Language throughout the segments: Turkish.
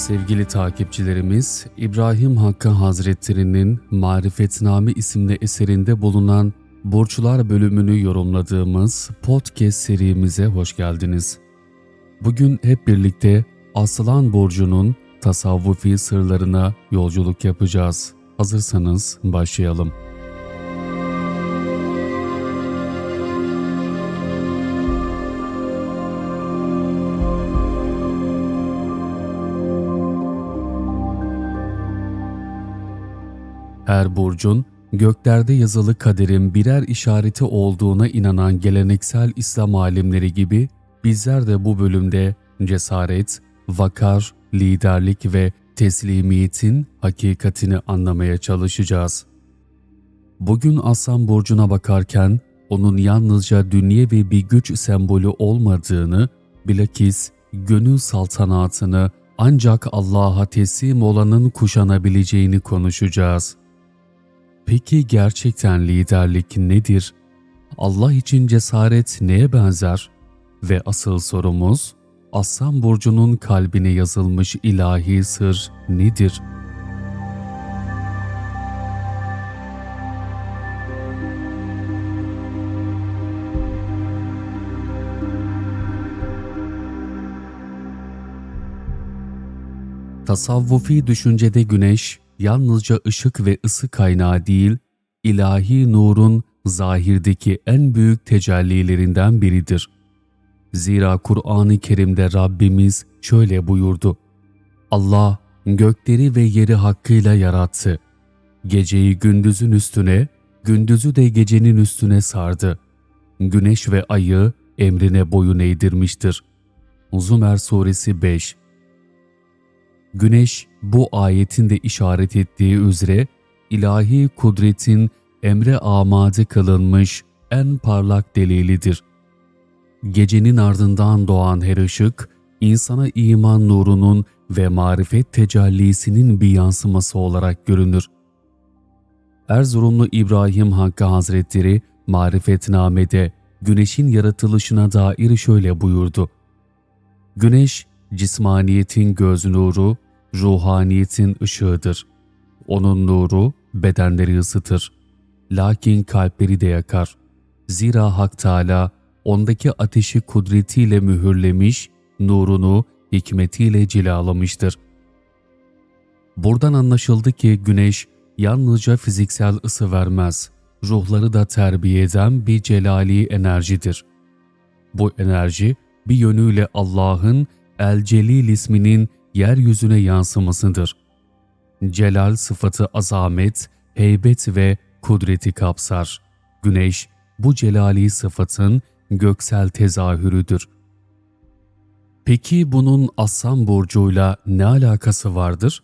Sevgili takipçilerimiz, İbrahim Hakkı Hazretleri'nin Marifetname isimli eserinde bulunan Burçlar bölümünü yorumladığımız podcast serimize hoş geldiniz. Bugün hep birlikte Aslan Burcu'nun tasavvufi sırlarına yolculuk yapacağız. Hazırsanız başlayalım. Her burcun göklerde yazılı kaderin birer işareti olduğuna inanan geleneksel İslam alimleri gibi bizler de bu bölümde cesaret, vakar, liderlik ve teslimiyetin hakikatini anlamaya çalışacağız. Bugün Aslan Burcu'na bakarken onun yalnızca dünyevi bir güç sembolü olmadığını, bilakis gönül saltanatını ancak Allah'a teslim olanın kuşanabileceğini konuşacağız. Peki gerçekten liderlik nedir? Allah için cesaret neye benzer? Ve asıl sorumuz, Aslan Burcu'nun kalbine yazılmış ilahi sır nedir? Tasavvufi düşüncede güneş, yalnızca ışık ve ısı kaynağı değil, ilahi nurun zahirdeki en büyük tecellilerinden biridir. Zira Kur'an-ı Kerim'de Rabbimiz şöyle buyurdu. Allah gökleri ve yeri hakkıyla yarattı. Geceyi gündüzün üstüne, gündüzü de gecenin üstüne sardı. Güneş ve ayı emrine boyun eğdirmiştir. Zumer Suresi 5 Güneş bu ayetin de işaret ettiği üzere ilahi kudretin emre amade kılınmış en parlak delilidir. Gecenin ardından doğan her ışık, insana iman nurunun ve marifet tecellisinin bir yansıması olarak görünür. Erzurumlu İbrahim Hakkı Hazretleri Marifetname'de güneşin yaratılışına dair şöyle buyurdu. Güneş, cismaniyetin göz nuru, ruhaniyetin ışığıdır. Onun nuru bedenleri ısıtır. Lakin kalpleri de yakar. Zira Hak Teala ondaki ateşi kudretiyle mühürlemiş, nurunu hikmetiyle cilalamıştır. Buradan anlaşıldı ki güneş yalnızca fiziksel ısı vermez, ruhları da terbiye eden bir celali enerjidir. Bu enerji bir yönüyle Allah'ın El Celil isminin yeryüzüne yansımasıdır. Celal sıfatı azamet, heybet ve kudreti kapsar. Güneş bu celali sıfatın göksel tezahürüdür. Peki bunun Aslan burcuyla ne alakası vardır?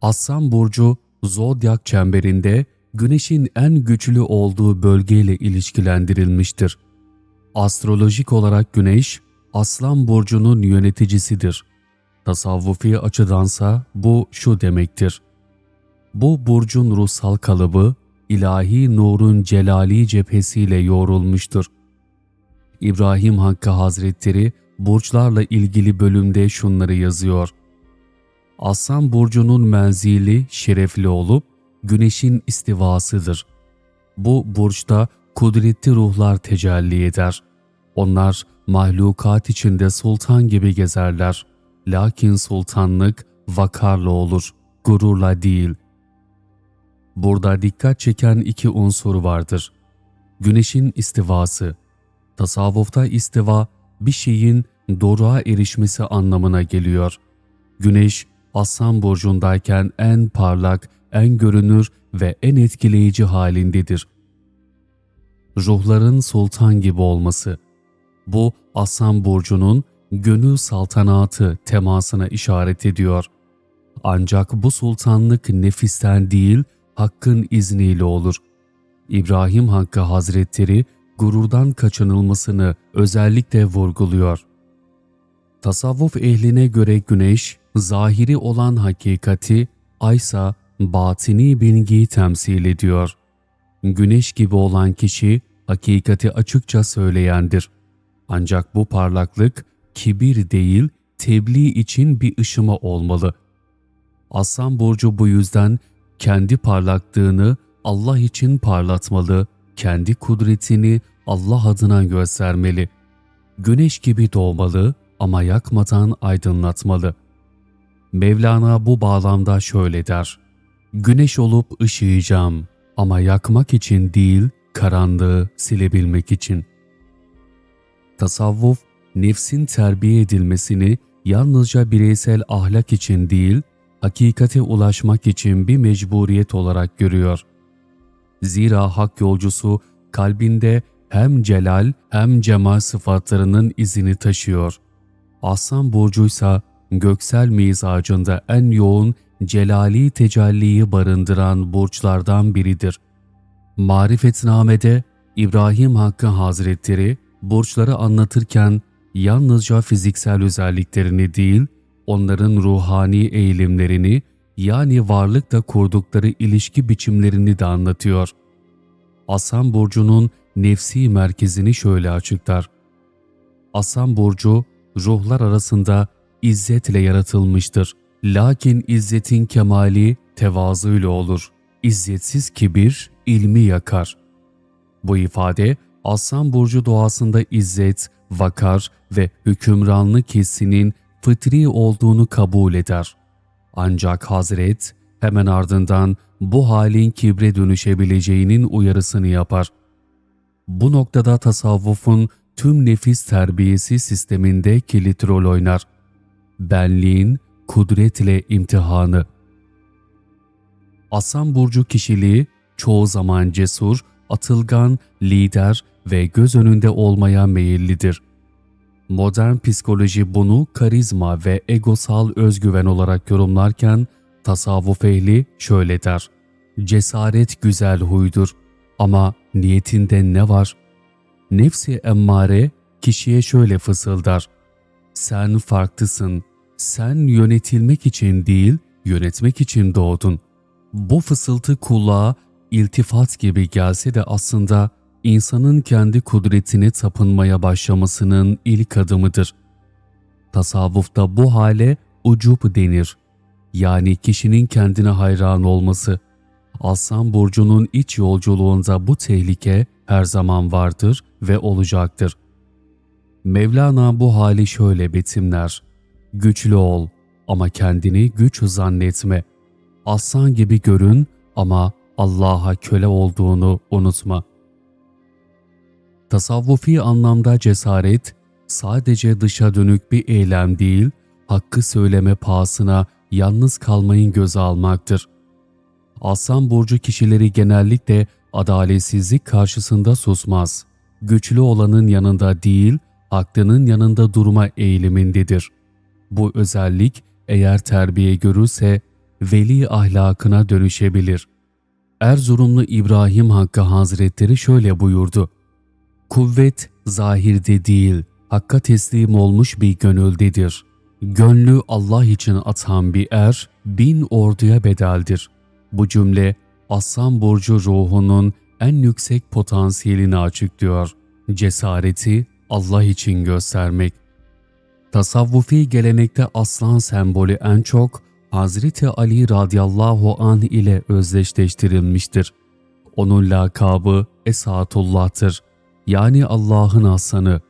Aslan burcu zodyak çemberinde Güneş'in en güçlü olduğu bölgeyle ilişkilendirilmiştir. Astrolojik olarak Güneş, Aslan burcunun yöneticisidir. Tasavvufi açıdansa bu şu demektir. Bu burcun ruhsal kalıbı ilahi nurun celali cephesiyle yoğrulmuştur. İbrahim Hakkı Hazretleri burçlarla ilgili bölümde şunları yazıyor. Aslan burcunun menzili şerefli olup güneşin istivasıdır. Bu burçta kudretli ruhlar tecelli eder. Onlar mahlukat içinde sultan gibi gezerler. Lakin sultanlık vakarla olur, gururla değil. Burada dikkat çeken iki unsur vardır. Güneşin istivası. Tasavvufta istiva bir şeyin doruğa erişmesi anlamına geliyor. Güneş Aslan burcundayken en parlak, en görünür ve en etkileyici halindedir. Ruhların sultan gibi olması. Bu Aslan burcunun gönül saltanatı temasına işaret ediyor. Ancak bu sultanlık nefisten değil, Hakk'ın izniyle olur. İbrahim Hakkı Hazretleri gururdan kaçınılmasını özellikle vurguluyor. Tasavvuf ehline göre güneş, zahiri olan hakikati, aysa batini bilgiyi temsil ediyor. Güneş gibi olan kişi, hakikati açıkça söyleyendir. Ancak bu parlaklık, kibir değil, tebliğ için bir ışıma olmalı. Aslan burcu bu yüzden kendi parlaklığını Allah için parlatmalı, kendi kudretini Allah adına göstermeli. Güneş gibi doğmalı ama yakmadan aydınlatmalı. Mevlana bu bağlamda şöyle der. Güneş olup ışıyacağım ama yakmak için değil, karanlığı silebilmek için. Tasavvuf, nefsin terbiye edilmesini yalnızca bireysel ahlak için değil, hakikate ulaşmak için bir mecburiyet olarak görüyor. Zira hak yolcusu kalbinde hem celal hem cemal sıfatlarının izini taşıyor. Aslan burcuysa göksel mizacında en yoğun celali tecelliyi barındıran burçlardan biridir. Marifetname'de İbrahim Hakkı Hazretleri burçları anlatırken yalnızca fiziksel özelliklerini değil, onların ruhani eğilimlerini yani varlıkla kurdukları ilişki biçimlerini de anlatıyor. Aslan Burcu'nun nefsi merkezini şöyle açıklar. Aslan Burcu, ruhlar arasında izzetle yaratılmıştır. Lakin izzetin kemali tevazuyla olur. İzzetsiz kibir ilmi yakar. Bu ifade Aslan Burcu doğasında izzet, vakar ve hükümranlık hissinin fıtri olduğunu kabul eder. Ancak Hazret hemen ardından bu halin kibre dönüşebileceğinin uyarısını yapar. Bu noktada tasavvufun tüm nefis terbiyesi sisteminde kilit rol oynar. Benliğin kudret ile imtihanı. Aslan burcu kişiliği çoğu zaman cesur, atılgan, lider ve göz önünde olmaya meyillidir. Modern psikoloji bunu karizma ve egosal özgüven olarak yorumlarken tasavvuf ehli şöyle der. Cesaret güzel huydur ama niyetinde ne var? Nefsi emmare kişiye şöyle fısıldar. Sen farklısın, sen yönetilmek için değil, yönetmek için doğdun. Bu fısıltı kulağa iltifat gibi gelse de aslında insanın kendi kudretine tapınmaya başlamasının ilk adımıdır. Tasavvufta bu hale ucub denir. Yani kişinin kendine hayran olması. Aslan burcunun iç yolculuğunda bu tehlike her zaman vardır ve olacaktır. Mevlana bu hali şöyle betimler. Güçlü ol ama kendini güç zannetme. Aslan gibi görün ama Allah'a köle olduğunu unutma. Tasavvufi anlamda cesaret, sadece dışa dönük bir eylem değil, hakkı söyleme pahasına yalnız kalmayın göze almaktır. Aslan burcu kişileri genellikle adaletsizlik karşısında susmaz. Güçlü olanın yanında değil, haklının yanında durma eğilimindedir. Bu özellik eğer terbiye görürse veli ahlakına dönüşebilir. Erzurumlu İbrahim Hakkı Hazretleri şöyle buyurdu. Kuvvet zahirde değil, hakka teslim olmuş bir gönüldedir. Gönlü Allah için atan bir er, bin orduya bedeldir. Bu cümle Aslan Burcu ruhunun en yüksek potansiyelini açıklıyor. Cesareti Allah için göstermek. Tasavvufi gelenekte aslan sembolü en çok Hazreti Ali radıyallahu anh ile özdeşleştirilmiştir. Onun lakabı Esatullah'tır. Yani Allah'ın aslanı.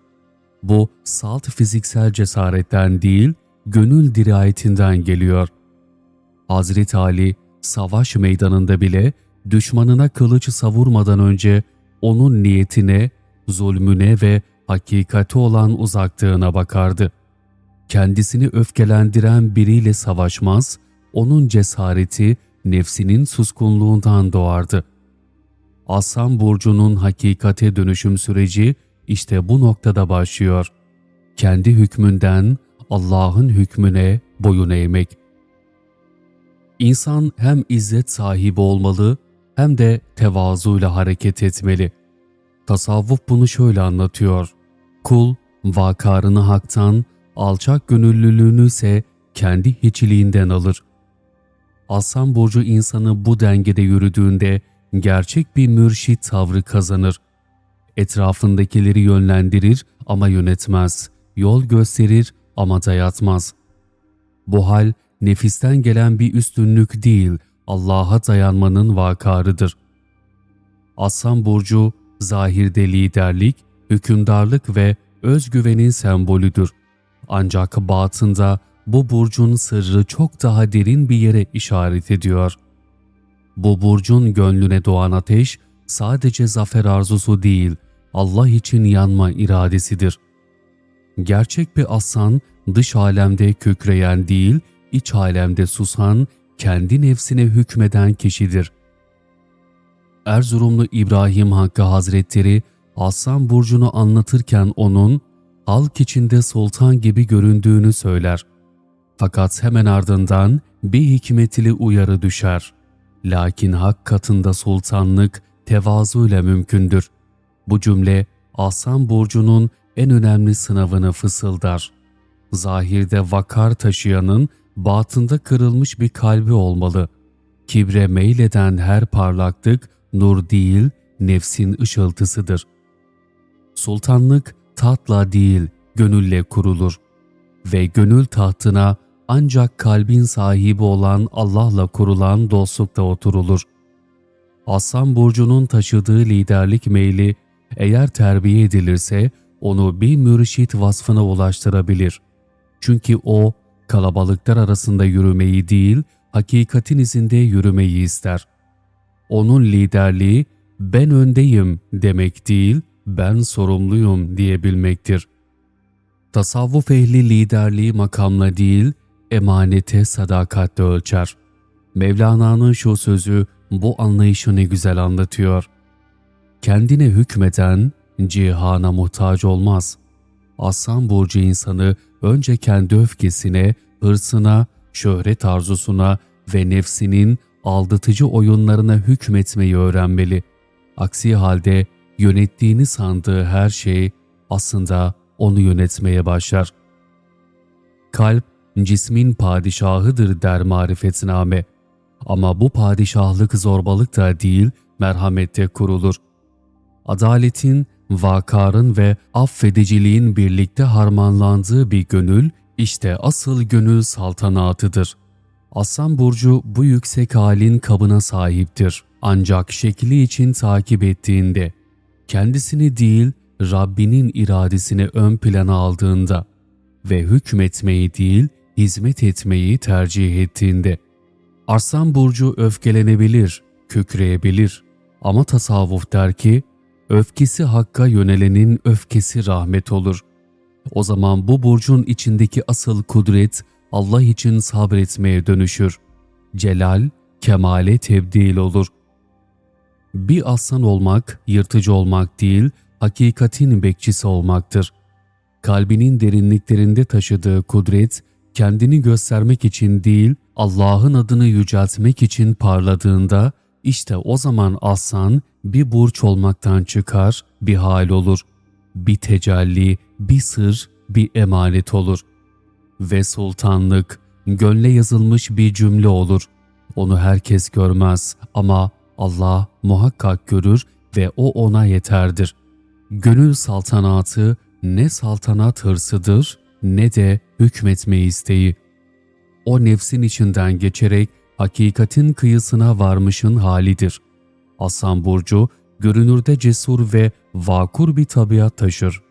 Bu salt fiziksel cesaretten değil, gönül dirayetinden geliyor. Hazreti Ali savaş meydanında bile düşmanına kılıç savurmadan önce onun niyetine, zulmüne ve hakikati olan uzaklığına bakardı. Kendisini öfkelendiren biriyle savaşmaz, onun cesareti nefsinin suskunluğundan doğardı. Aslan Burcu'nun hakikate dönüşüm süreci işte bu noktada başlıyor. Kendi hükmünden Allah'ın hükmüne boyun eğmek. İnsan hem izzet sahibi olmalı hem de tevazuyla hareket etmeli. Tasavvuf bunu şöyle anlatıyor. Kul, vakarını haktan, alçak gönüllülüğünü ise kendi hiçliğinden alır. Aslan burcu insanı bu dengede yürüdüğünde gerçek bir mürşit tavrı kazanır. Etrafındakileri yönlendirir ama yönetmez, yol gösterir ama dayatmaz. Bu hal nefisten gelen bir üstünlük değil, Allah'a dayanmanın vakarıdır. Aslan burcu zahirde liderlik, hükümdarlık ve özgüvenin sembolüdür. Ancak batında bu burcun sırrı çok daha derin bir yere işaret ediyor. Bu burcun gönlüne doğan ateş sadece zafer arzusu değil, Allah için yanma iradesidir. Gerçek bir aslan dış alemde kükreyen değil, iç alemde susan, kendi nefsine hükmeden kişidir. Erzurumlu İbrahim Hakkı Hazretleri Aslan Burcu'nu anlatırken onun halk içinde sultan gibi göründüğünü söyler. Fakat hemen ardından bir hikmetli uyarı düşer. Lakin hak katında sultanlık tevazuyla mümkündür. Bu cümle Aslan Burcu'nun en önemli sınavını fısıldar. Zahirde vakar taşıyanın batında kırılmış bir kalbi olmalı. Kibre meyleden her parlaklık nur değil, nefsin ışıltısıdır. Sultanlık tahtla değil, gönülle kurulur ve gönül tahtına ancak kalbin sahibi olan Allah'la kurulan dostlukta oturulur. Aslan burcunun taşıdığı liderlik meyli eğer terbiye edilirse onu bir mürşit vasfına ulaştırabilir. Çünkü o kalabalıklar arasında yürümeyi değil, hakikatin izinde yürümeyi ister. Onun liderliği ben öndeyim demek değil, ben sorumluyum diyebilmektir. Tasavvuf ehli liderliği makamla değil, emanete sadakatle ölçer. Mevlana'nın şu sözü bu anlayışı ne güzel anlatıyor. Kendine hükmeden cihana muhtaç olmaz. Aslan burcu insanı önce kendi öfkesine, hırsına, şöhret arzusuna ve nefsinin aldatıcı oyunlarına hükmetmeyi öğrenmeli. Aksi halde yönettiğini sandığı her şey aslında onu yönetmeye başlar. Kalp cismin padişahıdır der marifetname. Ama bu padişahlık zorbalık da değil, merhamette kurulur. Adaletin, vakarın ve affediciliğin birlikte harmanlandığı bir gönül, işte asıl gönül saltanatıdır. Aslan Burcu bu yüksek halin kabına sahiptir. Ancak şekli için takip ettiğinde, kendisini değil Rabbinin iradesini ön plana aldığında ve hükmetmeyi değil hizmet etmeyi tercih ettiğinde. Arslan Burcu öfkelenebilir, kükreyebilir ama tasavvuf der ki, öfkesi hakka yönelenin öfkesi rahmet olur. O zaman bu burcun içindeki asıl kudret Allah için sabretmeye dönüşür. Celal, kemale tebdil olur. Bir aslan olmak, yırtıcı olmak değil, hakikatin bekçisi olmaktır. Kalbinin derinliklerinde taşıdığı kudret, kendini göstermek için değil, Allah'ın adını yüceltmek için parladığında, işte o zaman aslan bir burç olmaktan çıkar, bir hal olur. Bir tecelli, bir sır, bir emanet olur. Ve sultanlık, gönle yazılmış bir cümle olur. Onu herkes görmez ama Allah muhakkak görür ve o ona yeterdir. Gönül saltanatı ne saltanat hırsıdır ne de hükmetme isteği. O nefsin içinden geçerek hakikatin kıyısına varmışın halidir. Aslan Burcu görünürde cesur ve vakur bir tabiat taşır.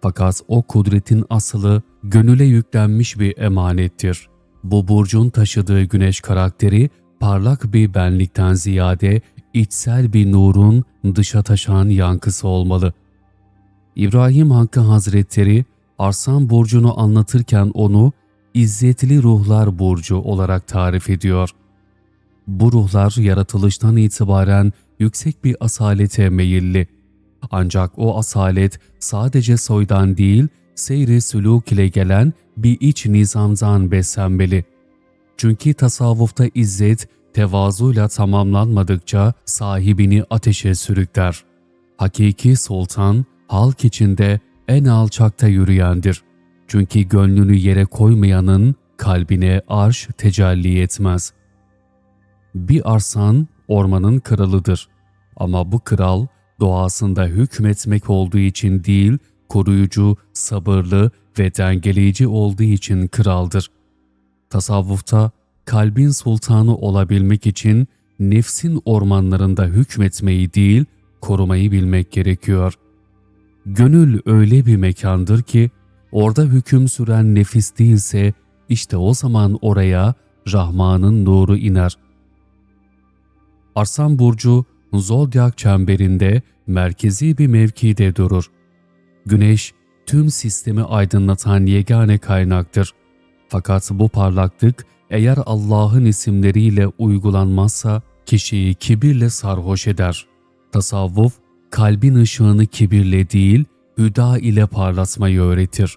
Fakat o kudretin asılı gönüle yüklenmiş bir emanettir. Bu burcun taşıdığı güneş karakteri parlak bir benlikten ziyade içsel bir nurun dışa taşan yankısı olmalı. İbrahim Hakkı Hazretleri Arslan burcunu anlatırken onu izzetli ruhlar burcu olarak tarif ediyor. Bu ruhlar yaratılıştan itibaren yüksek bir asalete meyilli. Ancak o asalet sadece soydan değil, seyri sülûk ile gelen bir iç nizamdan beslenmeli. Çünkü tasavvufta izzet, tevazuyla tamamlanmadıkça sahibini ateşe sürükler. Hakiki sultan, halk içinde en alçakta yürüyendir. Çünkü gönlünü yere koymayanın kalbine arş tecelli etmez. Bir arsan ormanın kralıdır. Ama bu kral doğasında hükmetmek olduğu için değil, koruyucu, sabırlı ve dengeleyici olduğu için kraldır. Tasavvufta kalbin sultanı olabilmek için nefsin ormanlarında hükmetmeyi değil, korumayı bilmek gerekiyor. Gönül öyle bir mekandır ki, orada hüküm süren nefis değilse, işte o zaman oraya Rahman'ın nuru iner. Arslan Burcu, Zodyak çemberinde merkezi bir mevkide durur. Güneş, tüm sistemi aydınlatan yegane kaynaktır. Fakat bu parlaklık eğer Allah'ın isimleriyle uygulanmazsa kişiyi kibirle sarhoş eder. Tasavvuf, kalbin ışığını kibirle değil, hüda ile parlatmayı öğretir.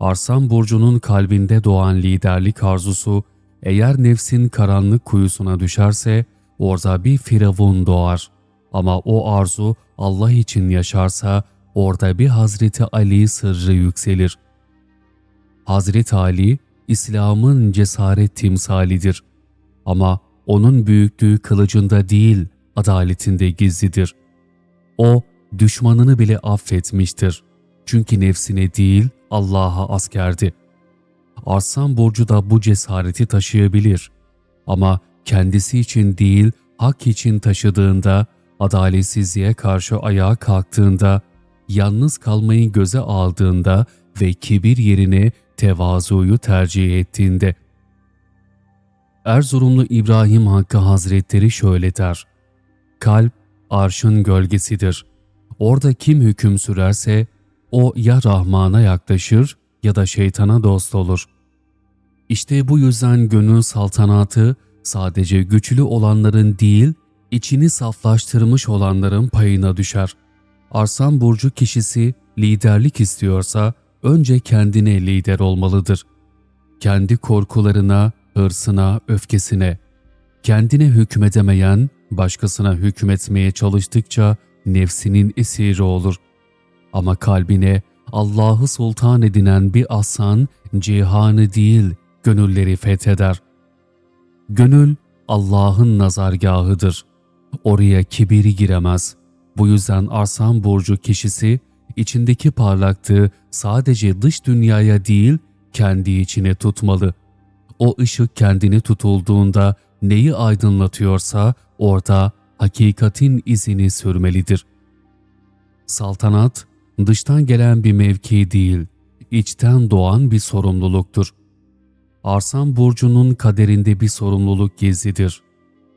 Arslan Burcu'nun kalbinde doğan liderlik arzusu, eğer nefsin karanlık kuyusuna düşerse, orada bir firavun doğar. Ama o arzu Allah için yaşarsa, orada bir Hazreti Ali sırrı yükselir. Hazreti Ali, İslam'ın cesaret timsalidir. Ama onun büyüklüğü kılıcında değil, adaletinde gizlidir. O, düşmanını bile affetmiştir. Çünkü nefsine değil, Allah'a askerdi. Arslan Burcu da bu cesareti taşıyabilir. Ama kendisi için değil, hak için taşıdığında, adaletsizliğe karşı ayağa kalktığında, yalnız kalmayı göze aldığında ve kibir yerine tevazuyu tercih ettiğinde. Erzurumlu İbrahim Hakkı Hazretleri şöyle der. Kalp arşın gölgesidir. Orada kim hüküm sürerse o ya Rahman'a yaklaşır ya da şeytana dost olur. İşte bu yüzden gönül saltanatı sadece güçlü olanların değil, içini saflaştırmış olanların payına düşer. Arslan burcu kişisi liderlik istiyorsa önce kendine lider olmalıdır. Kendi korkularına, hırsına, öfkesine, kendine hükmedemeyen, başkasına hükmetmeye çalıştıkça nefsinin esiri olur. Ama kalbine Allah'ı sultan edinen bir aslan cihanı değil, gönülleri fetheder. Gönül Allah'ın nazargahıdır. Oraya kibiri giremez. Bu yüzden Arslan Burcu kişisi içindeki parlaklığı sadece dış dünyaya değil kendi içine tutmalı. O ışık kendini tutulduğunda neyi aydınlatıyorsa orada hakikatin izini sürmelidir. Saltanat dıştan gelen bir mevki değil, içten doğan bir sorumluluktur. Arsan burcunun kaderinde bir sorumluluk gizlidir.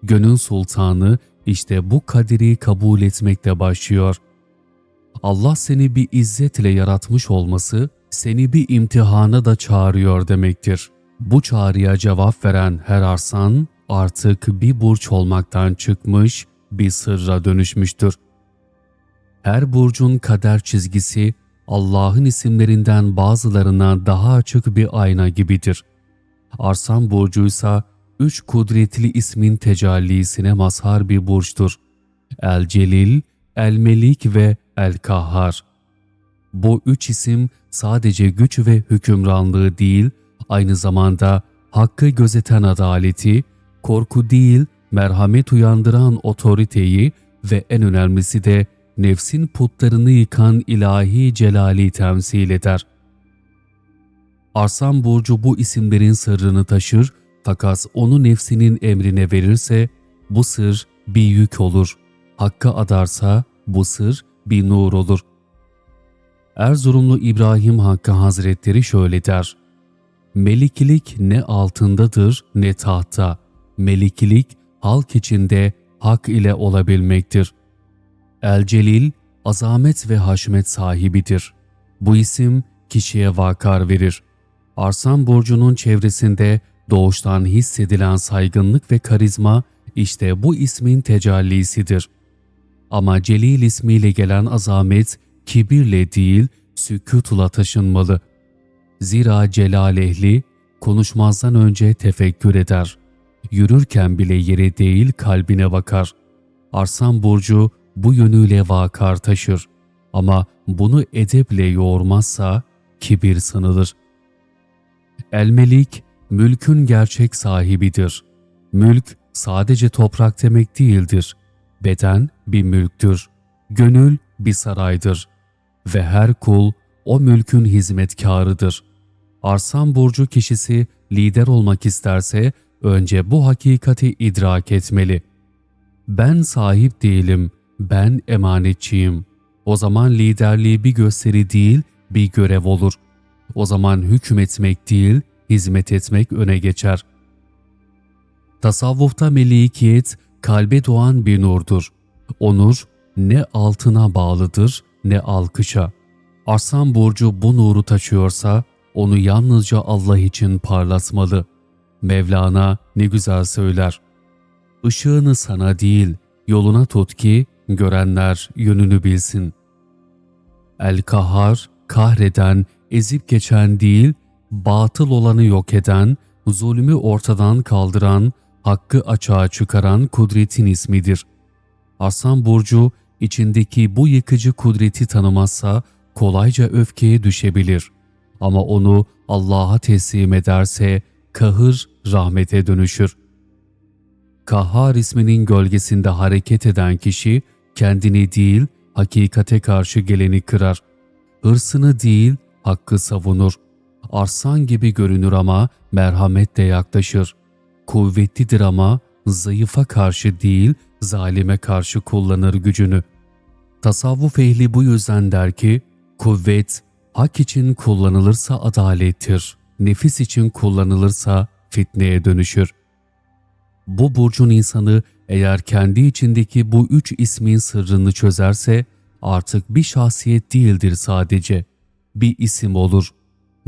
Gönül sultanı işte bu kaderi kabul etmekle başlıyor. Allah seni bir izzetle yaratmış olması, seni bir imtihana da çağırıyor demektir. Bu çağrıya cevap veren her arsan artık bir burç olmaktan çıkmış, bir sırra dönüşmüştür. Her burcun kader çizgisi Allah'ın isimlerinden bazılarına daha açık bir ayna gibidir. Arsan burcuysa üç kudretli ismin tecellisine mazhar bir burçtur. El-Celil, El-Melik ve El-Kahhar. Bu üç isim sadece güç ve hükümranlığı değil, aynı zamanda hakkı gözeten adaleti, korku değil, merhamet uyandıran otoriteyi ve en önemlisi de nefsin putlarını yıkan ilahi celali temsil eder. Arslan Burcu bu isimlerin sırrını taşır fakat onu nefsinin emrine verirse bu sır bir yük olur. Hakka adarsa bu sır bir nur olur. Erzurumlu İbrahim Hakkı Hazretleri şöyle der. Melikilik ne altındadır ne tahta. Melikilik halk içinde hak ile olabilmektir. El-Celil, azamet ve haşmet sahibidir. Bu isim kişiye vakar verir. Arsan burcunun çevresinde doğuştan hissedilen saygınlık ve karizma işte bu ismin tecellisidir. Ama Celil ismiyle gelen azamet kibirle değil sükutla taşınmalı. Zira celal ehli konuşmazdan önce tefekkür eder. Yürürken bile yere değil kalbine bakar. Arsan burcu bu yönüyle vakar taşır. Ama bunu edeple yoğurmazsa kibir sanılır. Elmelik, mülkün gerçek sahibidir. Mülk sadece toprak demek değildir. Beden bir mülktür. Gönül bir saraydır. ve her kul o mülkün hizmetkarıdır. Arslan burcu kişisi lider olmak isterse önce bu hakikati idrak etmeli. Ben sahip değilim, ben emanetçiyim. O zaman liderliği bir gösteri değil, bir görev olur. O zaman hükmetmek değil, hizmet etmek öne geçer. Tasavvufta melikiyet kalbe doğan bir nurdur. O nur ne altına bağlıdır ne alkışa. Arslan burcu bu nuru taşıyorsa onu yalnızca Allah için parlatmalı. Mevlana ne güzel söyler. Işığını sana değil, yoluna tut ki görenler yönünü bilsin. El-Kahhar, kahreden, ezip geçen değil, batıl olanı yok eden, zulmü ortadan kaldıran, hakkı açığa çıkaran kudretin ismidir. Aslan Burcu içindeki bu yıkıcı kudreti tanımazsa kolayca öfkeye düşebilir. Ama onu Allah'a teslim ederse kahır rahmete dönüşür. Kahhar isminin gölgesinde hareket eden kişi kendini değil hakikate karşı geleni kırar. Hırsını değil hakkı savunur. Arslan gibi görünür ama merhametle yaklaşır. Kuvvetlidir ama zayıfa karşı değil zalime karşı kullanır gücünü. Tasavvuf ehli bu yüzden der ki, kuvvet hak için kullanılırsa adalettir, nefis için kullanılırsa fitneye dönüşür. Bu burcun insanı eğer kendi içindeki bu üç ismin sırrını çözerse artık bir şahsiyet değildir sadece. Bir isim olur.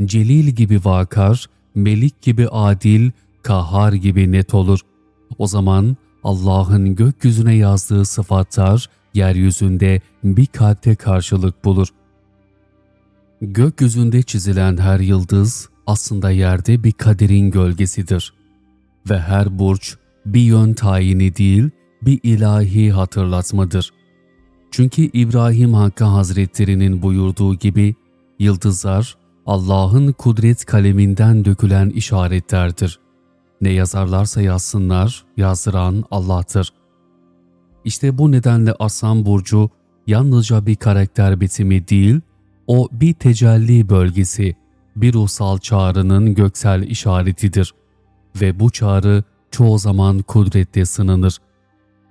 Celil gibi vakar, melik gibi adil, kahhar gibi net olur. O zaman Allah'ın gökyüzüne yazdığı sıfatlar yeryüzünde bir kalpte karşılık bulur. Gökyüzünde çizilen her yıldız aslında yerde bir kaderin gölgesidir. Ve her burç bir yön tayini değil, bir ilahi hatırlatmadır. Çünkü İbrahim Hakkı Hazretleri'nin buyurduğu gibi yıldızlar Allah'ın kudret kaleminden dökülen işaretlerdir. Ne yazarlarsa yazsınlar, yazdıran Allah'tır. İşte bu nedenle Aslan Burcu yalnızca bir karakter bitimi değil, o bir tecelli bölgesi, bir ruhsal çağrının göksel işaretidir. Ve bu çağrı çoğu zaman kudretle sınanır.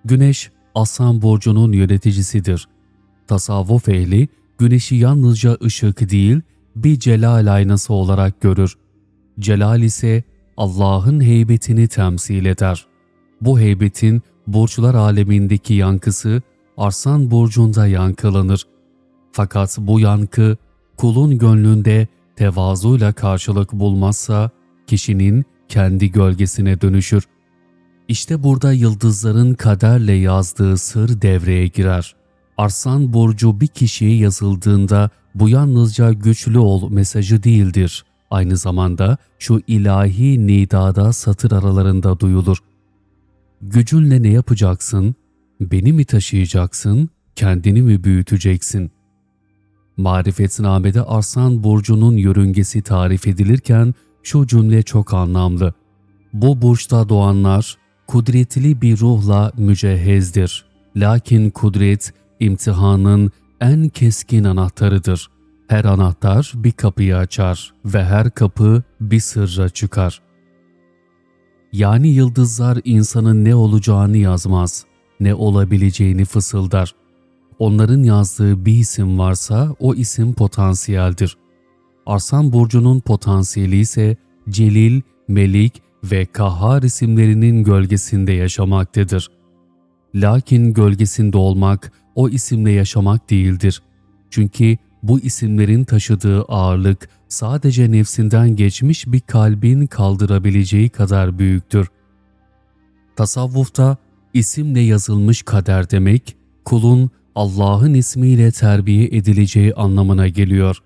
Güneş, Aslan Burcu'nun yöneticisidir. Tasavvuf ehli, güneşi yalnızca ışık değil, bir celal aynası olarak görür. Celal ise Allah'ın heybetini temsil eder. Bu heybetin burçlar alemindeki yankısı Arslan burcunda yankılanır. Fakat bu yankı kulun gönlünde tevazuyla karşılık bulmazsa kişinin kendi gölgesine dönüşür. İşte burada yıldızların kaderle yazdığı sır devreye girer. Arslan burcu bir kişiye yazıldığında bu yalnızca güçlü ol mesajı değildir. Aynı zamanda şu ilahi nidada satır aralarında duyulur. Gücünle ne yapacaksın? Beni mi taşıyacaksın? Kendini mi büyüteceksin? Marifetname'de Arslan Burcu'nun yörüngesi tarif edilirken şu cümle çok anlamlı. Bu burçta doğanlar kudretli bir ruhla mücehhezdir. Lakin kudret imtihanın en keskin anahtarıdır. Her anahtar bir kapıyı açar ve her kapı bir sırra çıkar. Yani yıldızlar insanın ne olacağını yazmaz, ne olabileceğini fısıldar. Onların yazdığı bir isim varsa o isim potansiyeldir. Arslan Burcu'nun potansiyeli ise Celil, Melik ve Kahhar isimlerinin gölgesinde yaşamaktadır. Lakin gölgesinde olmak o isimle yaşamak değildir. Çünkü bu isimlerin taşıdığı ağırlık sadece nefsinden geçmiş bir kalbin kaldırabileceği kadar büyüktür. Tasavvufta isimle yazılmış kader demek, kulun Allah'ın ismiyle terbiye edileceği anlamına geliyor.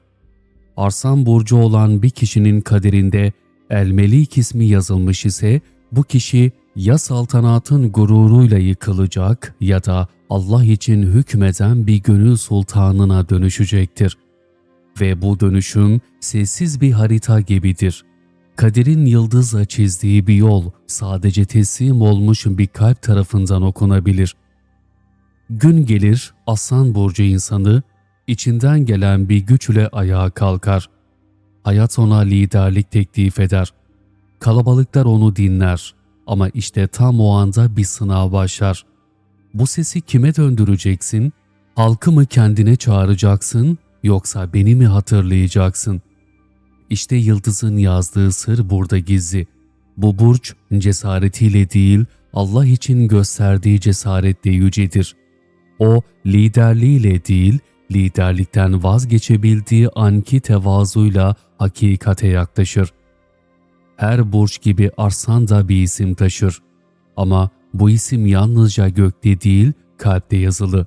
Arsan burcu olan bir kişinin kaderinde El-Melik ismi yazılmış ise bu kişi ya saltanatın gururuyla yıkılacak ya da Allah için hükmeden bir gönül sultanına dönüşecektir. Ve bu dönüşüm sessiz bir harita gibidir. Kaderin yıldızla çizdiği bir yol sadece teslim olmuş bir kalp tarafından okunabilir. Gün gelir Aslan Burcu insanı içinden gelen bir güçle ayağa kalkar. Hayat ona liderlik teklif eder. Kalabalıklar onu dinler ama işte tam o anda bir sınav başlar. Bu sesi kime döndüreceksin? Halkı mı kendine çağıracaksın yoksa beni mi hatırlayacaksın? İşte yıldızın yazdığı sır burada gizli. Bu burç cesaretiyle değil Allah için gösterdiği cesaretle yücedir. O liderliğiyle değil liderlikten vazgeçebildiği anki tevazuyla hakikate yaklaşır. Her burç gibi Arslan da bir isim taşır. Ama bu isim yalnızca gökte değil kalpte yazılı.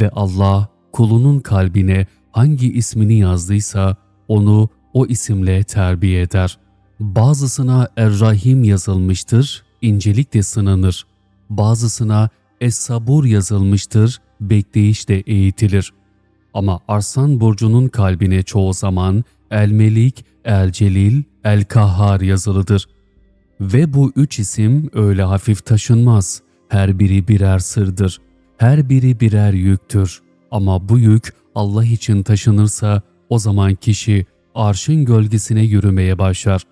Ve Allah kulunun kalbine hangi ismini yazdıysa onu o isimle terbiye eder. Bazısına Er-Rahim yazılmıştır, incelik de sınanır. Bazısına Es-Sabur yazılmıştır, bekleyiş de eğitilir. Ama Arslan Burcu'nun kalbine çoğu zaman El-Melik, El-Celil, El-Kahhar yazılıdır. Ve bu üç isim öyle hafif taşınmaz. Her biri birer sırdır. Her biri birer yüktür. Ama bu yük Allah için taşınırsa o zaman kişi arşın gölgesine yürümeye başlar.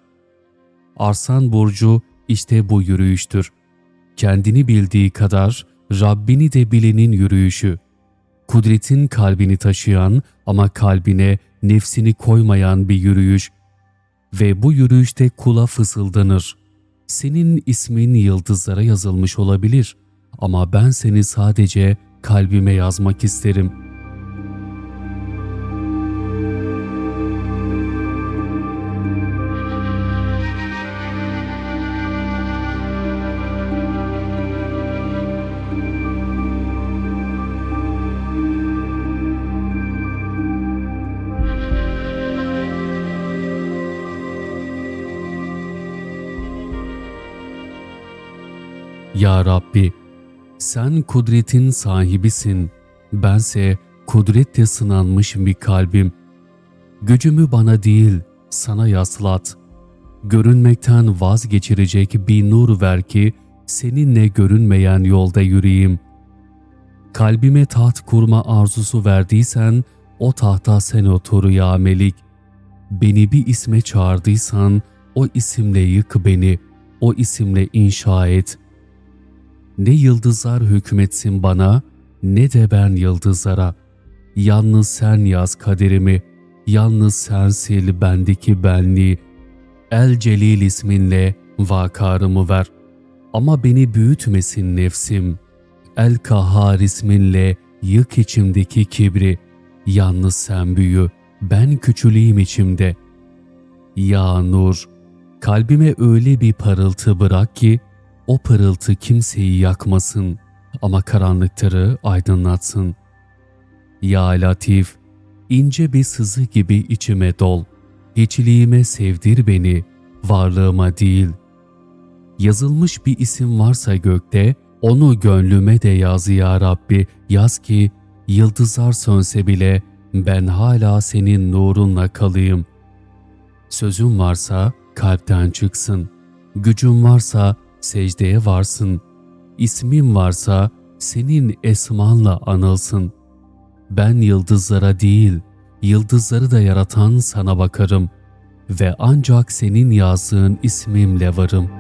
Arsan burcu işte bu yürüyüştür. Kendini bildiği kadar Rabbini de bilenin yürüyüşü. Kudretin kalbini taşıyan ama kalbine nefsini koymayan bir yürüyüş. Ve bu yürüyüşte kula fısıldanır. Senin ismin yıldızlara yazılmış olabilir ama ben seni sadece kalbime yazmak isterim. Ya Rabbi, sen kudretin sahibisin. Bense kudretle sınanmış bir kalbim. Gücümü bana değil, sana yaslat. Görünmekten vazgeçirecek bir nur ver ki, seninle görünmeyen yolda yürüyeyim. Kalbime taht kurma arzusu verdiysen, o tahta sen otur ya Melik. Beni bir isme çağırdıysan, o isimle yık beni, o isimle inşa et.'' Ne yıldızlar hükmetsin bana, ne de ben yıldızlara. Yalnız sen yaz kaderimi, yalnız sen sil bendeki benliği. El Celil isminle vakarımı ver. Ama beni büyütmesin nefsim. El Kahhar isminle yık içimdeki kibri. Yalnız sen büyü, ben küçüleyim içimde. Ya Nur, kalbime öyle bir parıltı bırak ki, o pırıltı kimseyi yakmasın ama karanlıkları aydınlatsın. Ya Latif, ince bir sızı gibi içime dol. Hiçliğime sevdir beni, varlığıma değil. Yazılmış bir isim varsa gökte, onu gönlüme de yaz ya Rabbi, yaz ki yıldızlar sönse bile ben hala senin nurunla kalayım. Sözüm varsa kalpten çıksın, gücüm varsa secdeye varsın. İsmin varsa senin esmanla anılsın. Ben yıldızlara değil, yıldızları da yaratan sana bakarım ve ancak senin yazdığın ismimle varım.''